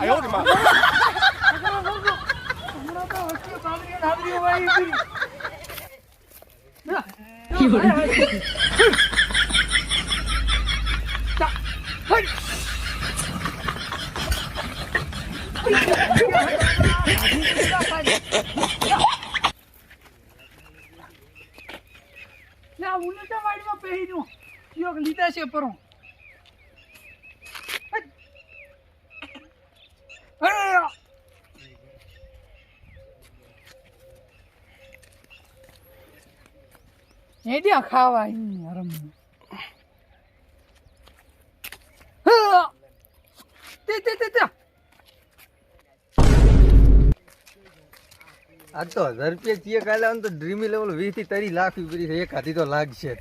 કરી. ના, ના, હાય, હાય. તા, હઈ. ના, ઉલટા વાડીમાં પહેર્યું. યોગ લીધા છે પરો હેડ્યા ખાવા હરમ તે આ તો હજાર રૂપિયા ચીએ કાલે તો ડ્રીમી લેવલ વીસથી તરી લાખ ઉપરી છે એક હાથી તો લાગશે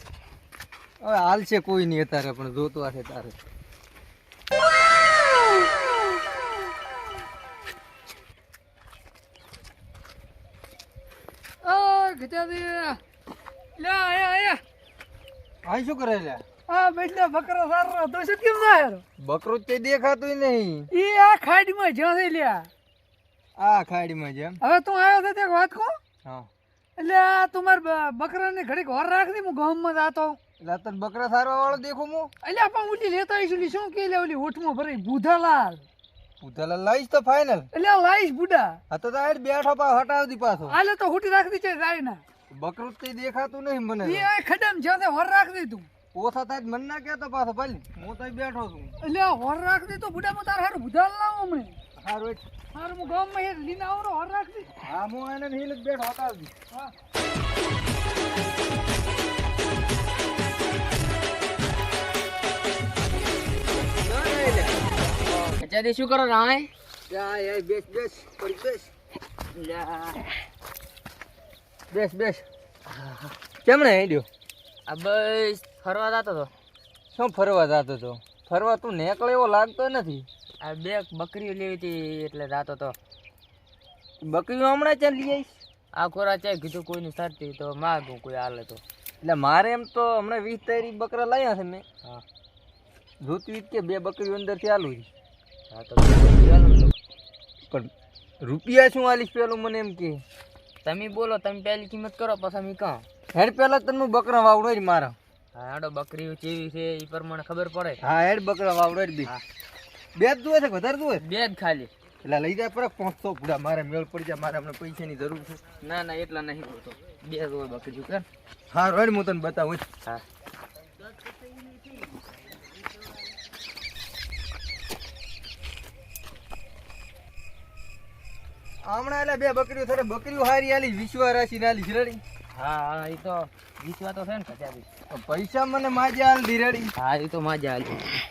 હવે હાલ છે કોઈ નહીં અત્યારે પણ જોતો હશે તારે. ગજાદી લે આયા આયા ભાઈ શું કરે લે? આ બેટલા બકરો સારો તો શું કેમ ના યાર બકરો તે દેખાતું નહીં. ઈ આ ખાડીમાં જ્યાં છે લ્યા. આ ખાડીમાં જેમ હવે તું આવ્યો છે તે વાત કહું હા. એટલે આ તું માર બ- બકરાને ઘડીક હોર રાખ દે હું ગામમાં જાતો. એટલે તને બકરા સારવા વાળો દેખું હું? એટલે પણ ઉલી લેતા આવીશું શું કે લે ઓલી ઓઠમાં ભરાઈ બુધાલાલ. ઉધાલા લાવીશ તો ફાઇનલ એટલે લાઈશ બુડા. આ તો બેઠો પા હટાવતી પાછો. આલે તો હુટી રાખ દે છે જાય ના બકરું કઈ તે દેખાતું નહીં મને એ ખડમ જ્યાં હોર રાખ દે તું ઓછા થાય મન ના કહેતો પાછો ભલે. હું તો બેઠો છું. એટલે હોર રાખ દે તો બુડામાં તાર હારું બુધાલ લાવો હમણે હારું એટ હારું હું ગામમાં હેઠ લીને આવરો હોર રાખ દે હા હું એને હીલ જ બેઠો હતા હા. અત્યારે શું કરો રાણે જા એ બેસ બેસ પડી બેસ. બેસ બેસ. કેમણે હેડ્યો? આ બસ ફરવા જતો હતો શું ફરવા જતો તો? ફરવા તું નેકળે એવો લાગતો નથી? આ બે બકરીઓ લેવી હતી એટલે જતો હતો બકરીઓ હમણાં ચાલ લઈ આવીશ? આ ખોરા ચાય કીધું કોઈની સરતી તો માગું કોઈ હાલે તો. એટલે મારે એમ તો હમણાં વીસ તારીખ બકરા લાવ્યા છે મેં. હા. જોતી વીત કે બે બકરીઓ અંદર ચાલુ છે. હા તો. પણ રૂપિયા શું આલીશ પેલું મને એમ કે? તમે બોલો તમે પહેલી કિંમત કરો પછી અમે કહો. હેડ પહેલા તને હું બકરા વાવડો જ મારા. હા હાડો બકરીઓ કેવી છે એ પ્રમાણે ખબર પડે. હા હેડ બકરા વાવડો જ બી. બે જ જોવે છે વધારે જોવે છે? બે જ ખાલી. એટલે લઈ જાય પર પહોંચતો પૂરા મારે મેળ પડી જાય મારે હમણાં પૈસાની જરૂર છે. ના ના એટલા નહીં બોલતો બે જ હોય બકરીઓ કર હા રોડ હું તને બતાવું હા. હમણાં એટલે બે બકરીઓ થશે બકરીઓ હારી આલી વિશ્વ રાશિ આલી શિરડી હા હા એ તો વિશ્વા તો છે ને કચાવી પૈસા મને માજા હાલ ધીરડી હા એ તો માજા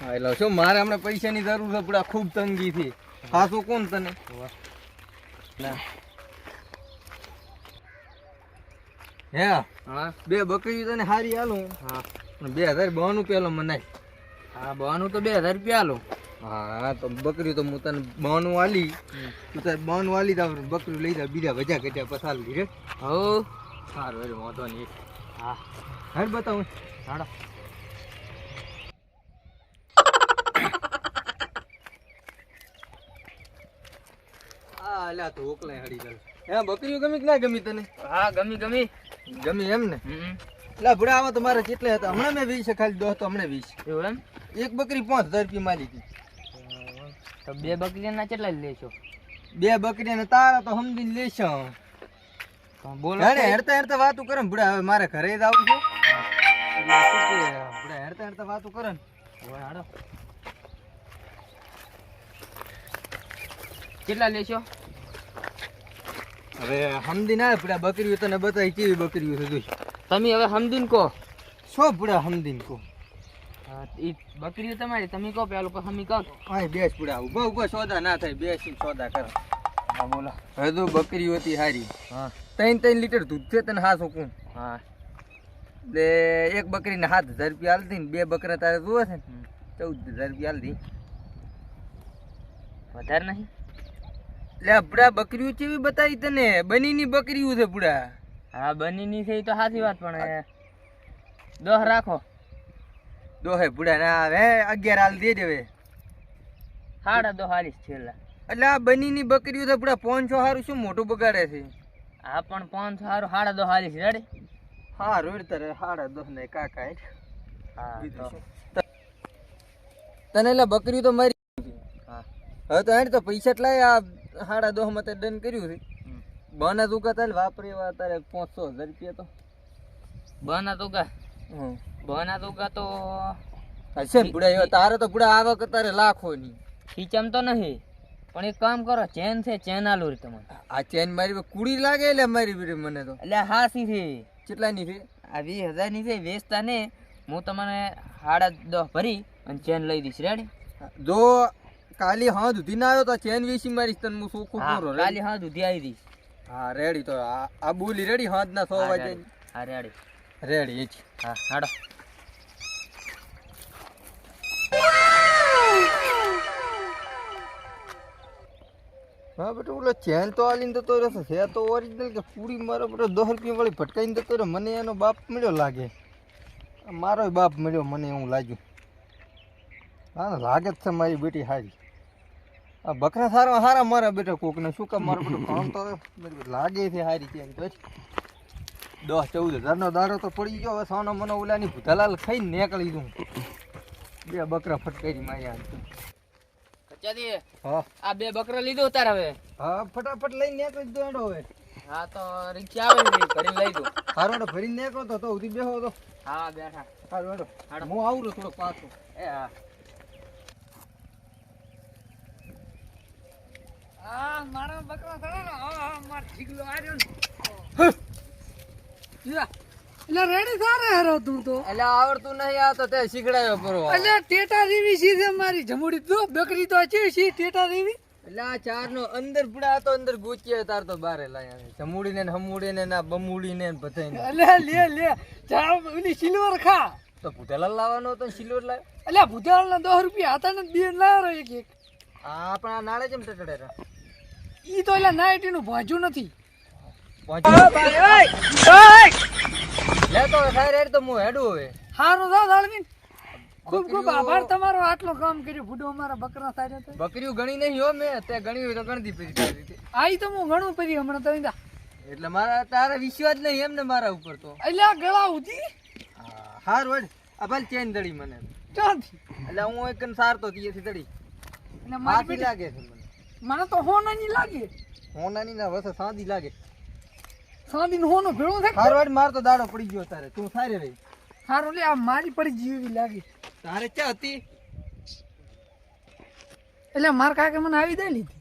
હા એટલે શું મારે હમણાં પૈસાની જરૂર છે પૂરા ખૂબ તંગી થી ખાસું કોણ તને? હે હા? બે બકરીઓ તને હારી હાલું હા. બે હજાર બહાનું પેલો મનાય. હા બહાનું તો બે હજાર રૂપિયા આલો. હા તો બકરી તો હું તને બોનું વાલી. તું તારે બોનું વાલી તો બકરી લઈ જા બીજા વજા પસાર હો? સારું એટલે વાંધો નહીં. હા. હાલ બતાવું. હાડો. અલ્યા તો ઓકલાય હડી ગયો. હે બકરીઓ ગમી કે ના ગમી તને? હા ગમી ગમી. ગમી એમ ને? એટલે ભૂડા આમાં તો મારે કેટલા હતા હમણાં મેં વીસ ખાલી દો તો હમણાં વીસ. એવું એમ? એક બકરી પાંચ હજાર રૂપિયા માલી હતી. તો બે બકરીના કેટલા લેશો? બે બકરીને તારા તો સમજીને લેશો. તો બોલો હેડે હેડતા હેડતા વાતું કરે ને. ભૂડા હવે મારે ઘરે જ આવું છું. ભૂડા હેડતા હેડતા વાતું કરે ને. હવે હાડો કેટલા લેશો? હવે સમજી ના ભૂડા બકરીઓ તને બતાવી કેવી બકરીઓ છે તમે હવે સમજીને કહો. શું ભૂડા સમજીને કહો? ઈ બકરીઓ તમારી તમે કહો પેલું પછી અમે કહો. અહીં બેસ પૂડા ઊભા ઊભા સોદા ના થાય બેસી સોદા કરો. બોલો. હવે તો બકરી હતી હારી. હા. ત્રણ ત્રણ લીટર દૂધ છે તને હા કોણ હા. એટલે એક બકરીને સાત હજાર રૂપિયા હાલતી ને બે બકરા તારે જોવે છે ને ચૌદ હજાર રૂપિયા હાલતી વધારે નહીં? એટલે આપણા બકરીઓ કેવી બતાવી તને? બનીની બકરીઓ છે બુડા હા બનીની છે એ તો સાચી વાત પણ દસ રાખો. દોહે બુડા ના આવે અગિયાર હાલ દે દેવે સાડા દો હાલીસ છેલ્લા. એટલે આ બનીની બકરીઓ તો પૂરા પાંચસો હારું શું મોટું બગાડે છે? આ પણ પાંચ હારું સાડા દો હારી છે રેડી? હા રોડ તારે હાડા દો ને કાકા. હા તને એટલે બકરીઓ તો મારી હા. હવે તો હેડ તો પૈસા એટલા આ હાડા દો માં ડન કર્યું છે. બના તું તારે વાપરે તારે પાંચસો હજાર રૂપિયા તો. બના તું કા? હમ. બના તો કા તો હશે પૂરા એવા તારે તો પૂરા આવક તારે લાખો ની. ખીચમ તો નહીં પણ એક કામ કરો ચેન છે ચેન આલો રી તમને. આ ચેન મારી કુડી લાગે એટલે મારી બીરે મને તો. એટલે હાસી છે. કેટલા ની છે? આ વીસ હજારની છે વેચતા ને હું તમને સાડા દસ ભરી અને ચેન લઈ દઈશ. રેડી જો કાલી હા દૂધી ના આવ્યો તો ચેન વેચી મારીશ તને હું સોખું હા પૂરો કાલી હા દૂધી આવી દઈશ. હા રેડી તો આ બોલી રેડી હાથ ના સો હા, વાગે હા રેડી રેડી હા હાડો. હા, બેટા ઓલો ચેન તો આલીને જતો રહેશે. છે તો ઓરિજિનલ પૂરી મારો બેટો દસ રૂપિયા વાળી ભટકાઈને જતો રહે મને એનો બાપ મળ્યો લાગે. મારો બાપ મળ્યો મને એવું લાગ્યું. હા, લાગે જ છે મારી બેટી હારી. આ બકરા સારા સારા મારા બેટા કોકને. શું કામ મારો બેટો તો લાગે છે હારી ચેન તો દસ ચૌદ હજારનો દારો તો પડી ગયો. હવે સોનો મને ઓલાની ભૂતાલાલ ખાઈને નીકળી દઉં બે બકરા ફટકારી માર્યા કચાદી હા. આ બે બકરા લીધો તાર હવે. હા ફટાફટ લઈને નીકળી દીધો હેડો હવે. હા તો રિક્ષા આવે ને કરી લઈ દો. હારો હેડો ફરી નીકળો તો તો ઉધી બેહો તો. હા બેઠા. હારો હેડો. હું આવું રહ્યો થોડો પાછો. એ હા. આ મારા બકરા થયો ને? હા હા માર ઠીકલો આવ્યો ને. એટલે રેડી સારે હેરો તું તો. એટલે આવડતું નહીં આ તો તે શીખડાયો પરો. એટલે ટેટા રીવી સીધે મારી જમુડી. તો બકરી તો છે સી ટેટા રીવી. એટલે આ ચાર નો અંદર પડા તો અંદર ગોચીએ તાર તો બારે લાયા છે. જમુડી ને હમુડી ને ના બમુડી ને બધાય એટલે લે લે જા ઓલી સિલ્વર ખા. તો ભૂતેલા લાવવાનો તો સિલ્વર લાવ એટલે ભૂતાળ ના દસ રૂપિયા હતા ને બે લાવ્યો એક એક. આ પણ આ નાળે જેમ ટકડે રા ઈ તો એટલે નાઈટી નું ભાજુ નથી લે તો સાહેબ તો હું હેડું હવે. હારું થા દાળવીન. ખૂબ ખૂબ આભાર તમારો આટલો કામ કર્યું. ફૂડો અમારા બકરા સાર્યા તો બકરીઓ ગણી નહીં હો મેં તે ગણી તો ગણતી પડી આઈ તો હું ઘણું પરી હમણાં તો દા એટલે મારા તારે વિશ્વાસ નહીં એમ ને મારા ઉપર તો. એટલે આ ગળા ઉધી? હાર વડ આ ભલે ચેન દડી મને. ચાંદી એટલે હું એક સારતો તીએથી દડી એટલે મારી લાગે છે મને. મને તો હોના ની લાગે. હોનાની ના વસે સાદી લાગે. સાંધી નો હોનું ભેળું થાય? હારવાડ માર તો દાડો પડી ગયો તારે. તું સારી રહી હારું લે આ મારી પડી જીવી લાગી. તારે ક્યાં હતી? એટલે માર કાકે મને આવી દે લીધી.